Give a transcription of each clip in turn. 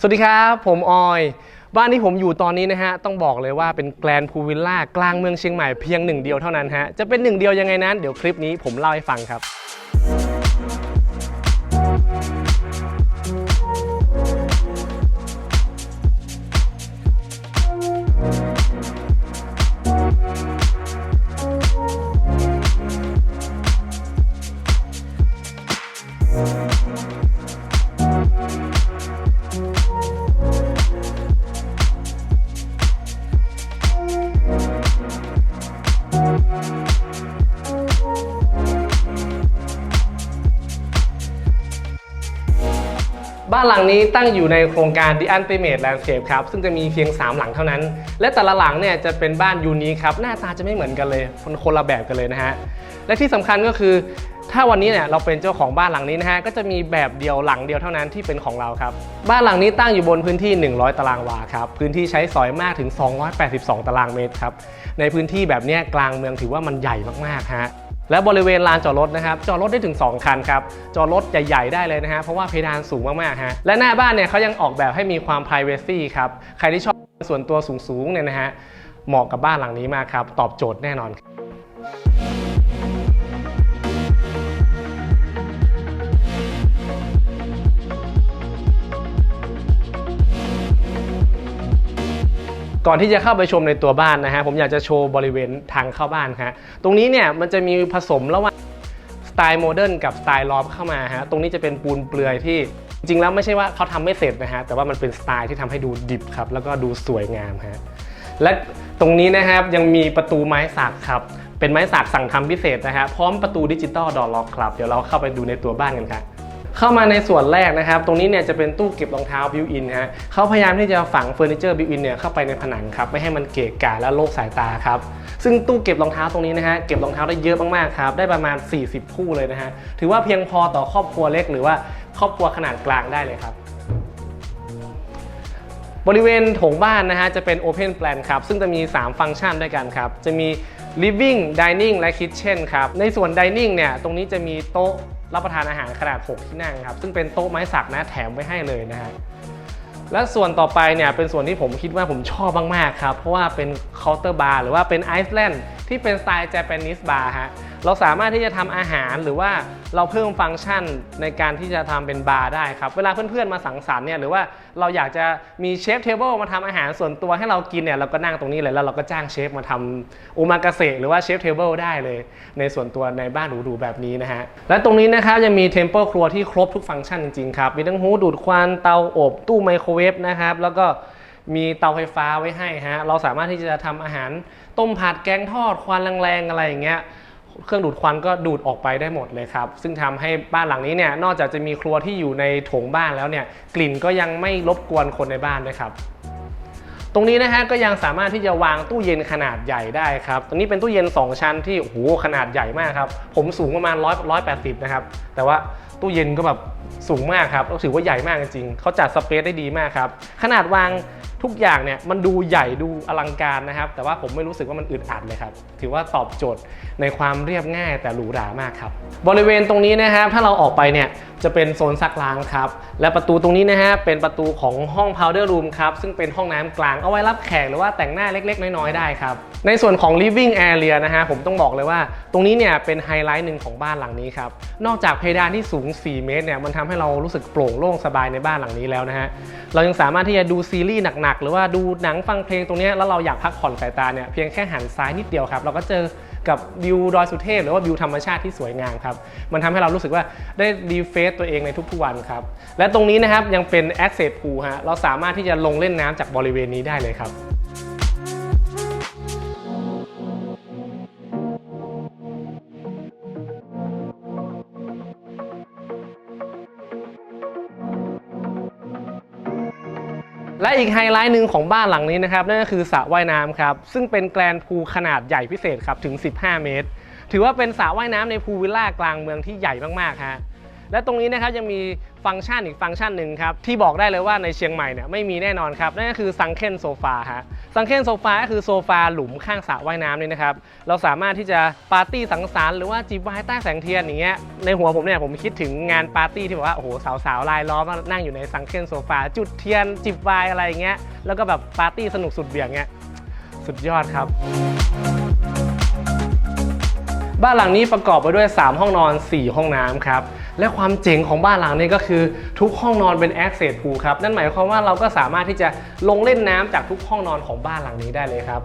สวัสดีครับ ผมออย บ้านที่ผมอยู่ตอนนี้นะฮะ ต้องบอกเลยว่าเป็นแกลนพูวิลล่ากลางเมืองเชียงใหม่เพียงหนึ่งเดียวเท่านั้นฮะ จะเป็นหนึ่งเดียวยังไงนั้น เดี๋ยวคลิปนี้ผมเล่าให้ฟังครับ บ้านหลังนี้ตั้งอยู่ในโครงการ The Ultimate Landscape ครับ ซึ่งจะมีเพียง 3 หลังเท่านั้น และแต่ละหลังเนี่ยจะเป็นบ้านยูนิครับ หน้าตาจะไม่เหมือนกันเลยคนคนละแบบกันเลยนะฮะ และที่สำคัญก็คือ ถ้าวันนี้เนี่ยเราเป็นเจ้าของบ้านหลังนี้นะฮะ ก็จะมีแบบเดียวหลังเดียวเท่านั้นที่เป็นของเราครับ บ้านหลังนี้ตั้งอยู่บนพื้นที่ 100 ตารางวาครับ พื้นที่ใช้สอยมากถึง 282 ตารางเมตรครับ ในพื้นที่แบบนี้กลางเมืองถือว่ามันใหญ่มากๆฮะ และบริเวณลานจอดรถนะครับจอดรถได้ถึง 2 คันครับจอดรถใหญ่ ๆ ได้เลยนะฮะเพราะว่าเพดานสูงมากๆฮะและหน้าบ้านเนี่ยเขายังออกแบบให้มีความ p r i เวซีครับใครที่ชอบส่วนตัวสูงๆเนี่ยนะฮะเหมาะกับบ้านหลังนี้มากครับตอบโจทย์แน่นอน ก่อนที่จะเข้าไปชมในตัวบ้านนะฮะผมอยากจะโชว์บริเวณทางเข้าบ้านครับตรงนี้เนี่ยมันจะมีผสมระหว่างสไตล์โมเดิร์นกับสไตล์ลอฟเข้ามาฮะตรงนี้จะเป็นปูนเปลือยที่จริงแล้วไม่ใช่ว่าเขาทำไม่เสร็จนะฮะแต่ว่ามันเป็นสไตล์ที่ทำให้ดูดิบครับแล้วก็ดูสวยงามฮะและตรงนี้นะครับยังมีประตูไม้สักครับเป็นไม้สักสั่งทำพิเศษนะฮะพร้อมประตูดิจิตอลดอร์ล็อกครับเดี๋ยวเราเข้าไปดูในตัวบ้านกันครับ เข้ามาในส่วนแรกนะครับ ตรงนี้เนี่ยจะเป็นตู้เก็บรองเท้าบิวอินฮะเขาพยายามที่จะฝังเฟอร์นิเจอร์บิวอินเนี่ยเข้าไปในผนังครับไม่ให้มันเกะกะและโลกสายตาครับซึ่งตู้เก็บรองเท้าตรงนี้นะฮะเก็บรองเท้าได้เยอะมากๆครับได้ประมาณ 40 คู่เลยนะฮะถือว่าเพียงพอต่อครอบครัวเล็กหรือว่าครอบครัวขนาดกลางได้เลยครับบริเวณโถงบ้านนะฮะจะเป็น Open Plan ครับ ซึ่งจะมี 3 ฟังก์ชันด้วยกันครับ จะมี Living Dining และ Kitchen ครับ ในส่วน Dining เนี่ย ตรงนี้จะมีโต๊ะ รับประทานอาหารขนาด 6 ที่นั่งครับ ซึ่งเป็นโต๊ะไม้สักนะแถมไว้ให้เลยนะฮะและส่วนต่อไปเนี่ยเป็นส่วนที่ผมคิดว่าผมชอบมาก ๆ ครับ เพราะว่าเป็นเคาน์เตอร์บาร์หรือว่าเป็นไอซ์แลนด์ที่เป็นสไตล์เจแปนิสบาร์ฮะ เราสามารถที่จะทำอาหารหรือว่าเราเพิ่มฟังก์ชันในการที่จะทำเป็นบาร์ได้ครับ เวลาเพื่อนๆมาสังสรรค์เนี่ยหรือว่าเราอยากจะมีเชฟเทเบิลมาทำอาหารส่วนตัวให้เรากินเนี่ยเราก็นั่งตรงนี้เลยแล้วเราก็จ้างเชฟมาทำโอมากาเสะหรือว่าเชฟเทเบิลได้เลย ในส่วนตัวในบ้านหรูๆแบบนี้นะฮะและตรงนี้นะครับยังมีเทมเ l ลครัวที่ครบทุกฟังก์ชันจริงๆครับมีทั้งหูดูดควันเตาอบตู้ไมโครเวฟนะครับแล้วก็มีเตาไฟฟ้าไว้ให้ฮะ เราสามารถที่จะทำอาหารต้มผัดแกงทอดควันแรงๆอะไรอย่างเงี้ย เครื่องดูดควันก็ดูดออกไปได้หมดเลยครับ ซึ่งทำให้บ้านหลังนี้เนี่ยนอกจากจะมีครัวที่อยู่ในโถงบ้านแล้วเนี่ยกลิ่นก็ยังไม่รบกวนคนในบ้านนะครับตรงนี้นะฮะก็ยังสามารถที่จะวางตู้เย็นขนาดใหญ่ได้ครับตรงนี้เป็นตู้เย็น 2 ชั้นที่โอ้โหขนาดใหญ่มากครับผมสูงประมาณ100 180นะครับแต่ว่า ตู้เย็นก็แบบสูงมากครับก็ถือว่าใหญ่มากจริงๆเขาจัดสเปซได้ดีมากครับ ขนาดวางทุกอย่างเนี่ยมันดูใหญ่ดูอลังการนะครับ แต่ว่าผมไม่รู้สึกว่ามันอึดอัดเลยครับ ถือว่าตอบโจทย์ในความเรียบง่ายแต่หรูหรามากครับ บริเวณตรงนี้นะครับ ถ้าเราออกไปเนี่ยจะเป็นโซนซักล้างครับ และประตูตรงนี้นะฮะเป็นประตูของห้อง powder room ครับ ซึ่งเป็นห้องน้ำกลางเอาไว้รับแขกหรือว่าแต่งหน้าเล็กๆ น้อยๆ ได้ครับ ในส่วนของ living area นะฮะผมต้องบอกเลยว่า ตรงนี้เนี่ยเป็นไฮไลท์หนึ่งของบ้านหลังนี้ครับ นอกจากเพดานที่สูง4 เมตรเนี่ยมันทำให้เรารู้สึกโปร่งโล่งสบายในบ้านหลังนี้แล้วนะฮะเรายังสามารถที่จะดูซีรีส์หนักๆ หรือว่าดูหนังฟังเพลงตรงนี้แล้วเราอยากพักผ่อนสายตาเนี่ยเพียงแค่หันซ้ายนิดเดียวครับ เราก็เจอกับวิวดอยสุเทพหรือว่าวิวธรรมชาติที่สวยงามครับ มันทำให้เรารู้สึกว่าได้รีเฟซตัวเองในทุกๆวันครับ และตรงนี้นะครับยังเป็น access pool ฮะเราสามารถที่จะลงเล่นน้ำจากบริเวณนี้ได้เลยครับ และอีกไฮไลท์หนึ่งของบ้านหลังนี้นะครับนั่นก็คือสระว่ายน้ำครับซึ่งเป็นแกลนพูลขนาดใหญ่พิเศษครับถึง 15 เมตร ถือว่าเป็นสระว่ายน้ำในพูลวิลล่ากลางเมืองที่ใหญ่มากๆฮะ และตรงนี้นะครับยังมีฟังก์ชันอีกฟังก์ชันหนึ่งครับที่บอกได้เลยว่าในเชียงใหม่เนี่ยไม่มีแน่นอนครับนั่นก็คือซังเคนโซฟาฮะซังเคนโซฟาก็คือโซฟาหลุมข้างสระว่ายน้ำนี่นะครับเราสามารถที่จะปาร์ตี้สังสรรค์หรือว่าจิบไวน์ใต้แสงเทียนอย่างเงี้ยในหัวผมเนี่ยผมคิดถึงงานปาร์ตี้ที่แบบว่าโอ้โหสาวๆลายล้อมนั่งอยู่ในซังเคนโซฟาจุดเทียนจิบไวน์อะไรอย่างเงี้ยแล้วก็แบบปาร์ตี้สนุกสุดเบี่ยงเงี้ยสุดยอดครับบ้านหลังนี้ประกอบไปด้วย 3 ห้องนอน 4 ห้องน้ำครับ และความเจ๋งของบ้านหลังนี้ก็คือทุกห้องนอนเป็น access pool ครับ นั่นหมายความว่าเราก็สามารถที่จะลงเล่นน้ำจากทุกห้องนอนของบ้านหลังนี้ได้เลยครับ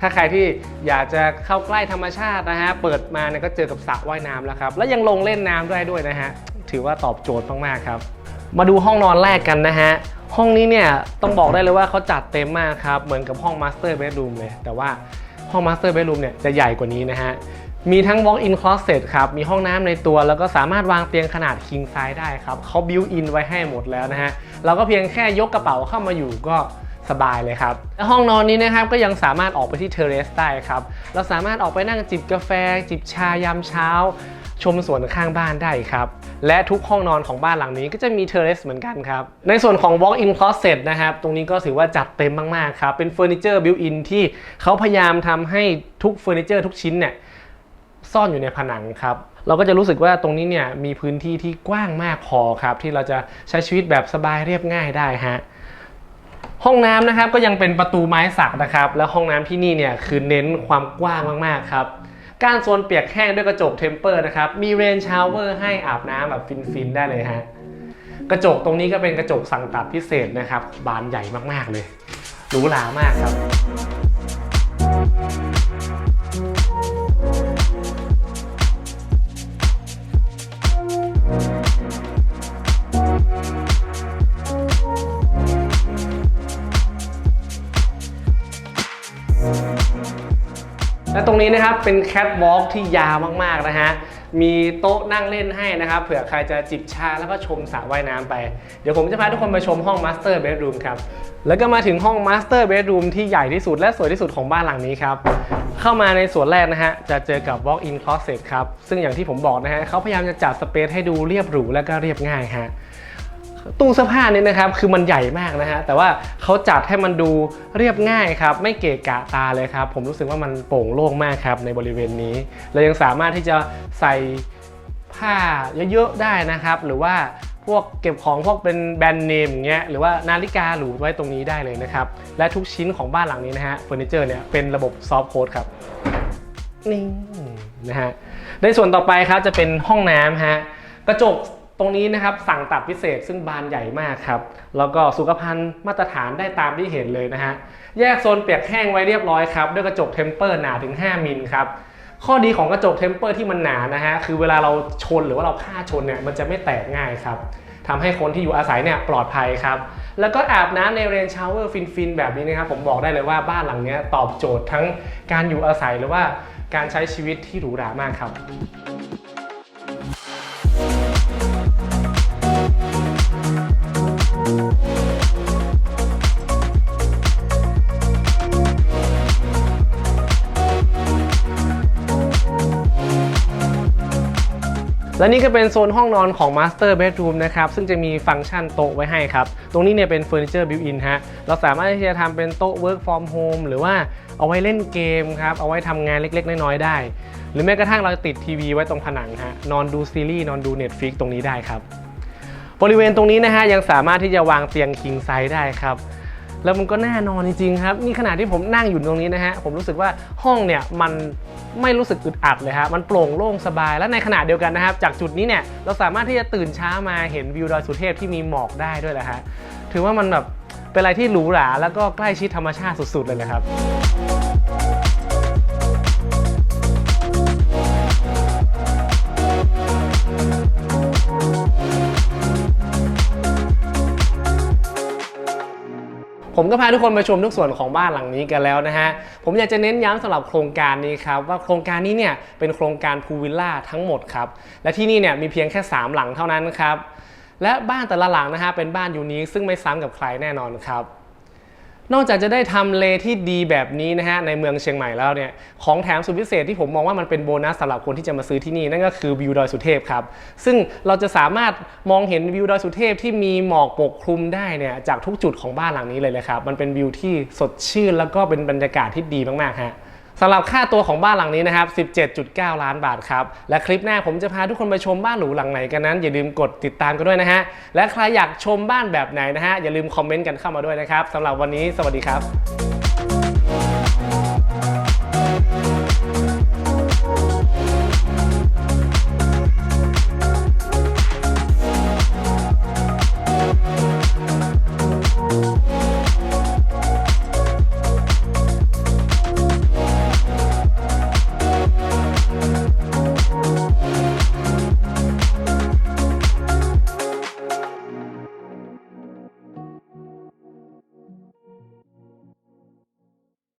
ถ้าใครที่อยากจะเข้าใกล้ธรรมชาตินะฮะ เปิดมาเนี่ยก็เจอกับสระว่ายน้ำแล้วครับ แล้วยังลงเล่นน้ำได้ด้วยนะฮะ ถือว่าตอบโจทย์มากๆครับ มาดูห้องนอนแรกกันนะฮะห้องนี้เนี่ยต้องบอกได้เลยว่าเขาจัดเต็มมากครับ เหมือนกับห้อง Master Bedroom เลย แต่ว่าห้อง Master Bedroom เนี่ยจะใหญ่กว่านี้นะฮะ มีทั้ง walk-in closet ครับ มีห้องน้ำในตัว แล้วก็สามารถวางเตียงขนาด king size ได้ครับเขา built in ไว้ให้หมดแล้วนะฮะ เราก็เพียงแค่ยกกระเป๋าเข้ามาอยู่ก็สบายเลยครับและห้องนอนนี้นะครับก็ยังสามารถออกไปที่เทเรสได้ครับ เราสามารถออกไปนั่งจิบกาแฟ จิบชายามเช้า ชมสวนข้างบ้านได้ครับ และทุกห้องนอนของบ้านหลังนี้ก็จะมีเทเรสเหมือนกันครับ ในส่วนของ walk-in closet นะครับ ตรงนี้ก็ถือว่าจัดเต็มมาก ๆ ครับ เป็นเฟอร์นิเจอร์ built-in ที่เขาพยายามทำให้ทุกเฟอร์นิเจอร์ทุกชิ้นเนี่ย ซ่อนอยู่ในผนังครับ เราก็จะรู้สึกว่าตรงนี้เนี่ยมีพื้นที่ที่กว้างมากพอครับ ที่เราจะใช้ชีวิตแบบสบายเรียบง่ายได้ฮะห้องน้ำนะครับก็ยังเป็นประตูไม้สักนะครับ แล้วห้องน้ำที่นี่เนี่ยคือเน้นความกว้างมากๆครับการโซนเปียกแห้งด้วยกระจกเทมเปอร์นะครับมีเรนชาวเวอร์ให้อาบน้ำแบบฟินๆได้เลยฮะกระจกตรงนี้ก็เป็นกระจกสั่งตัดพิเศษนะครับ บานใหญ่มากๆเลยหรูหรามากครับ นี้นะครับเป็นแคทวอล์กที่ยาวมากๆนะฮะ มีโต๊ะนั่งเล่นให้นะครับ เผื่อใครจะจิบชาแล้วก็ชมสระว่ายน้ำไป เดี๋ยวผมจะพาทุกคนไปชมห้อง Master Bedroom ครับ แล้วก็มาถึงห้อง Master Bedroom ที่ใหญ่ที่สุดและสวยที่สุดของบ้านหลังนี้ครับ เข้ามาในส่วนแรกนะฮะ จะเจอกับ Walk-in Closet ครับ ซึ่งอย่างที่ผมบอกนะฮะเขาพยายามจะจัดสเปซให้ดูเรียบหรูและก็เรียบง่ายฮะ ตู้เสื้อผ้านี่นะครับคือมันใหญ่มากนะฮะแต่ว่าเขาจัดให้มันดูเรียบง่ายครับไม่เกะกะตาเลยครับ ผมรู้สึกว่ามันโปร่งโล่งมากครับในบริเวณนี้เรายังสามารถที่จะใส่ผ้าเยอะๆได้นะครับ หรือว่าพวกเก็บของพวกเป็นแบรนด์เนมอย่างเงี้ยหรือว่านาฬิกาหรูไว้ตรงนี้ได้เลยนะครับ และทุกชิ้นของบ้านหลังนี้นะฮะเฟอร์นิเจอร์เนี่ยเป็นระบบซอฟต์โค้ดครับนี่นะฮะในส่วนต่อไปครับจะเป็นห้องน้ำฮะกระจกต รงนี้นะครับสั่งตัดพิเศษซึ่งบานใหญ่มากครับ แล้วก็สุขภัณฑ์มาตรฐานได้ตามที่เห็นเลยนะฮะ แยกโซนเปียกแห้งไว้เรียบร้อยครับ ด้วยกระจกเทมเปอร์หนาถึง 5 มิลครับ ข้อดีของกระจกเทมเปอร์ที่มันหนานะฮะ คือเวลาเราชนหรือว่าเราฆ่าชนเนี่ยมันจะไม่แตกง่ายครับทำให้คนที่อยู่อาศัยเนี่ยปลอดภัยครับ แล้วก็อาบน้ำในเรนชาวเวอร์ฟินๆแบบนี้นะครับ ผมบอกได้เลยว่าบ้านหลังเนี้ยตอบโจทย์ทั้งการอยู่อาศัยหรือว่าการใช้ชีวิตที่หรูหรามากครับ และนี่ก็เป็นโซนห้องนอนของ Master Bedroom นะครับ ซึ่งจะมีฟังก์ชันโต๊ะไว้ให้ครับ ตรงนี้เนี่ยเป็นเฟอร์นิเจอร์บิวอินฮะ เราสามารถที่จะทำเป็นโต๊ะ Work from Home หรือว่าเอาไว้เล่นเกมครับ เอาไว้ทำงานเล็ก ๆ น้อย ๆ ได้ หรือแม้กระทั่งเราติดทีวีไว้ตรงผนังฮะ นอนดูซีรีส์ นอนดู Netflix ตรงนี้ได้ครับ บริเวณตรงนี้นะฮะยังสามารถที่จะวางเตียง king size ได้ครับ แล้วมันก็แน่นอนจริงๆครับนี่ขนาดที่ผมนั่งอยู่ตรงนี้นะฮะผมรู้สึกว่าห้องเนี่ยมันไม่รู้สึกอึดอัดเลยฮะมันโปร่งโล่งสบาย และในขณะเดียวกันนะครับ จากจุดนี้เนี่ยเราสามารถที่จะตื่นเช้ามาเห็นวิวดอยสุเทพที่มีหมอกได้ด้วยแหละฮะถือว่ามันแบบเป็นอะไรที่หรูหราแล้วก็ใกล้ชิดธรรมชาติสุดๆเลยนะครับ ผมก็พาทุกคนไปชมทุกส่วนของบ้านหลังนี้กันแล้วนะฮะ ผมอยากจะเน้นย้ำสำหรับโครงการนี้ครับ ว่าโครงการนี้เนี่ยเป็นโครงการพูลวิลล่าทั้งหมดครับ และที่นี่เนี่ยมีเพียงแค่ 3 หลังเท่านั้นครับ และบ้านแต่ละหลังนะฮะเป็นบ้านยูนิคซึ่งไม่ซ้ำกับใครแน่นอนครับ นอกจากจะได้ทำเลที่ดีแบบนี้นะฮะในเมืองเชียงใหม่แล้วเนี่ยของแถมสุดพิเศษที่ผมมองว่ามันเป็นโบนัสสำหรับคนที่จะมาซื้อที่นี่นั่นก็คือวิวดอยสุเทพครับซึ่งเราจะสามารถมองเห็นวิวดอยสุเทพที่มีหมอกปกคลุมได้เนี่ยจากทุกจุดของบ้านหลังนี้เลยเลยครับมันเป็นวิวที่สดชื่นแล้วก็เป็นบรรยากาศที่ดีมากๆฮะ สำหรับค่าตัวของบ้านหลังนี้นะครับ 17.9 ล้านบาทครับ และคลิปหน้าผมจะพาทุกคนไปชมบ้านหรูหลังไหนกันนั้น อย่าลืมกดติดตามกันด้วยนะฮะ และใครอยากชมบ้านแบบไหนนะฮะ อย่าลืมคอมเมนต์กันเข้ามาด้วยนะครับสำหรับวันนี้ สวัสดีครับ